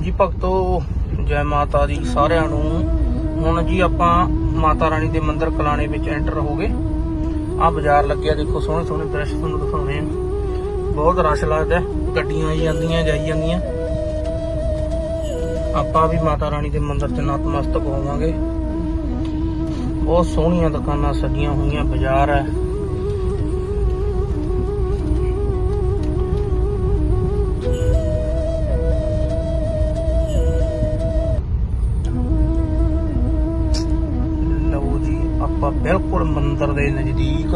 ਹਾਂਜੀ, ਭਗਤੋ, ਜੈ ਮਾਤਾ ਦੀ ਸਾਰਿਆਂ ਨੂੰ। ਹੁਣ ਜੀ ਆਪਾਂ ਮਾਤਾ ਰਾਣੀ ਦੇ ਮੰਦਿਰ ਕਲਾਣੇ ਵਿੱਚ ਐਂਟਰ ਹੋ ਗਏ। ਆ ਬਾਜ਼ਾਰ ਲੱਗਿਆ, ਦੇਖੋ ਸੋਹਣੇ ਸੋਹਣੇ ਦ੍ਰਿਸ਼ ਤੁਹਾਨੂੰ ਦਿਖਾਉਣੇ ਆ ਬਹੁਤ ਰਸ਼ ਲੱਗਦਾ ਗੱਡੀਆਂ ਆਈ ਜਾਂਦੀਆਂ, ਜਾਈ ਜਾਂਦੀਆਂ। ਆਪਾਂ ਵੀ ਮਾਤਾ ਰਾਣੀ ਦੇ ਮੰਦਿਰ 'ਚ ਨਤਮਸਤਕ ਹੋਵਾਂਗੇ। ਬਹੁਤ ਸੋਹਣੀਆਂ ਦੁਕਾਨਾਂ ਸਜੀਆਂ ਹੋਈਆਂ, ਬਾਜ਼ਾਰ ਹੈ। ਆਪਾਂ ਬਿਲਕੁਲ ਮੰਦਿਰ ਦੇ ਨਜ਼ਦੀਕ।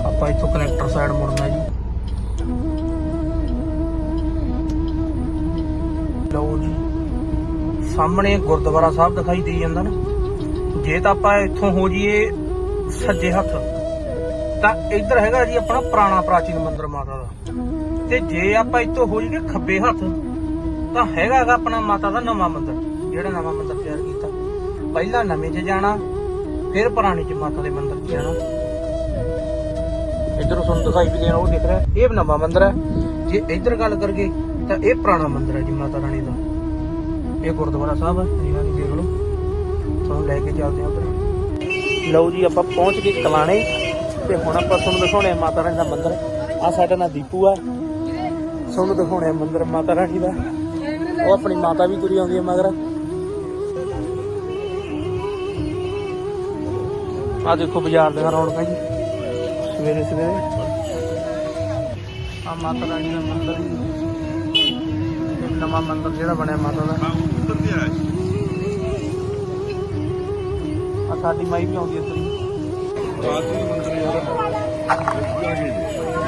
ਆਪਾਂ ਇੱਥੋਂ ਕਨੈਕਟਰ ਸਾਈਡ ਮੁੜਨਾ ਜੀ। ਲਓ ਜੀ, ਸਾਹਮਣੇ ਗੁਰਦੁਆਰਾ ਸਾਹਿਬ ਦਿਖਾਈ ਦੇ ਜਾਂਦਾ ਨਾ। ਜੇ ਤਾਂ ਆਪਾਂ ਇੱਥੋਂ ਹੋ ਜਾਈਏ ਸੱਜੇ ਹੱਥ, ਤਾਂ ਇੱਧਰ ਹੈਗਾ ਜੀ ਆਪਣਾ ਪੁਰਾਣਾ ਪ੍ਰਾਚੀਨ ਮੰਦਿਰ ਮਾਤਾ ਦਾ। ਤੇ ਜੇ ਆਪਾਂ ਇੱਥੋਂ ਹੋ ਜਾਈਏ ਖੱਬੇ ਹੱਥ ਤਾਂ ਹੈਗਾ ਹੈਗਾ ਆਪਣਾ ਮਾਤਾ ਦਾ ਨਵਾਂ ਮੰਦਿਰ, ਜਿਹੜਾ ਨਵਾਂ ਮੰਦਿਰ ਤਿਆਰ ਕੀਤਾ। ਪਹਿਲਾਂ ਨਵੇਂ 'ਚ ਜਾਣਾ, ਫਿਰ ਪੁਰਾਣੇ 'ਚ ਮਾਤਾ ਦੇ ਮੰਦਿਰ 'ਚ ਜਾਣਾ। ਇੱਧਰੋਂ ਤੁਹਾਨੂੰ ਦਿਖਾਈ ਵੀ ਦੇਣਾ, ਉਹ ਦਿਖ ਰਿਹਾ। ਇਹ ਨਵਾਂ ਮੰਦਿਰ ਹੈ। ਜੇ ਇੱਧਰ ਗੱਲ ਕਰੀਏ, ਤਾਂ ਇਹ ਪੁਰਾਣਾ ਮੰਦਿਰ ਹੈ ਜੀ ਮਾਤਾ ਰਾਣੀ ਦਾ। ਇਹ ਗੁਰਦੁਆਰਾ ਸਾਹਿਬ ਹੈ, ਇਹਨਾਂ ਨੂੰ ਦੇਖ ਲਓ। ਤੁਹਾਨੂੰ ਲੈ ਕੇ ਚੱਲਦੇ ਹਾਂ ਉੱਪਰ ਲਓ ਜੀ, ਆਪਾਂ ਪਹੁੰਚ ਗਏ ਕਲਾਣੇ। ਤੇ ਹੁਣ ਆਪਾਂ ਤੁਹਾਨੂੰ ਦਿਖਾਉਣੇ ਆ ਮਾਤਾ ਰਾਣੀ ਦਾ ਮੰਦਿਰ। ਆ ਸਾਡਾ ਨਾਲ ਦੀਪੂ ਆ ਤੁਹਾਨੂੰ ਦਿਖਾਉਣੇ ਆ ਮੰਦਿਰ ਮਾਤਾ ਰਾਣੀ ਦਾ। ਉਹ ਆਪਣੀ ਮਾਤਾ ਵੀ ਤੁਰੀ ਆਉਂਦੀ ਹੈ ਮਗਰ। ਆ ਦੇਖੋ ਬਾਜ਼ਾਰ ਦੇ ਰੌਣਕਾਂ ਜੀ। ਸਵੇਰੇ ਸਵੇਰੇ। ਆ ਮਾਤਾ ਰਾਣੀ ਦਾ ਮੰਦਿਰ ਜੀ। ਇਹ ਨਵਾਂ ਮੰਦਿਰ ਜਿਹੜਾ ਬਣਿਆ ਮਾਤਾ ਦਾ। ਆ ਸਾਡੀ ਮਾਈ ਵੀ ਆਉਂਦੀ ਹੈ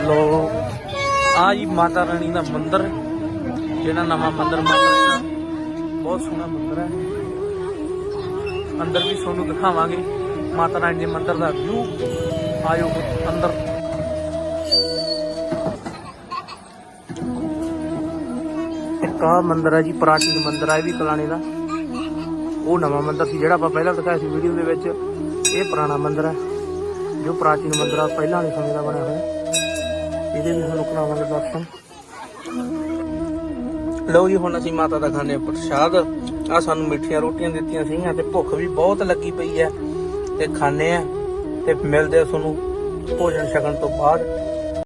ਲੋ ਆ ਜੀ ਮਾਤਾ ਰਾਣੀ ਦਾ ਮੰਦਿਰ। ਜਿਹੜਾ ਨਵਾਂ ਮੰਦਿਰ ਮਾਤਾ ਰਾਣੀ ਬਹੁਤ ਸੋਹਣਾ ਮੰਦਿਰ ਹੈ। ਅੰਦਰ ਵੀ ਤੁਹਾਨੂੰ ਦਿਖਾਵਾਂਗੇ। ਮਾਤਾ ਰਾਣੀ ਦੇ ਮੰਦਿਰ ਦਾ ਵਿਊ ਆਇਓ ਅੰਦਰ। ਇੱਕ ਆਹ ਮੰਦਿਰ ਹੈ ਜੀ, ਪ੍ਰਾਚੀਨ ਮੰਦਿਰ ਹੈ, ਇਹ ਵੀ ਕਲਾਣੇ ਦਾ। ਉਹ ਨਵਾਂ ਮੰਦਿਰ ਸੀ, ਜਿਹੜਾ ਆਪਾਂ ਪਹਿਲਾਂ ਦਿਖਾਇਆ ਸੀ ਵੀਡੀਓ ਦੇ ਵਿੱਚ। ਇਹ ਪੁਰਾਣਾ ਮੰਦਿਰ ਹੈ, ਜੋ ਪ੍ਰਾਚੀਨ ਮੰਦਿਰ ਆ, ਪਹਿਲਾਂ ਵਾਲੇ ਸਮੇਂ ਦਾ ਬਣਿਆ ਹੋਇਆ। ਇਹਦੇ ਵੀ ਤੁਹਾਨੂੰ ਕਰਾਵਾਂਗੇ ਦਰਸ਼ਨ। ਲਓ ਜੀ, ਹੁਣ ਅਸੀਂ ਮਾਤਾ ਦਾ ਖਾਣੇ ਪ੍ਰਸ਼ਾਦ। ਆ ਸਾਨੂੰ ਮਿੱਠੀਆਂ ਰੋਟੀਆਂ ਦਿੱਤੀਆਂ ਸੀਗੀਆਂ ਤੇ ਭੁੱਖ ਵੀ ਬਹੁਤ ਲੱਗੀ ਪਈ ਹੈ ਤੇ ਖਾਣੇ ਆ ਤੇ ਮਿਲਦੇ ਆ ਤੁਹਾਨੂੰ ਭੋਜਨ ਛਕਣ ਤੋਂ ਬਾਅਦ।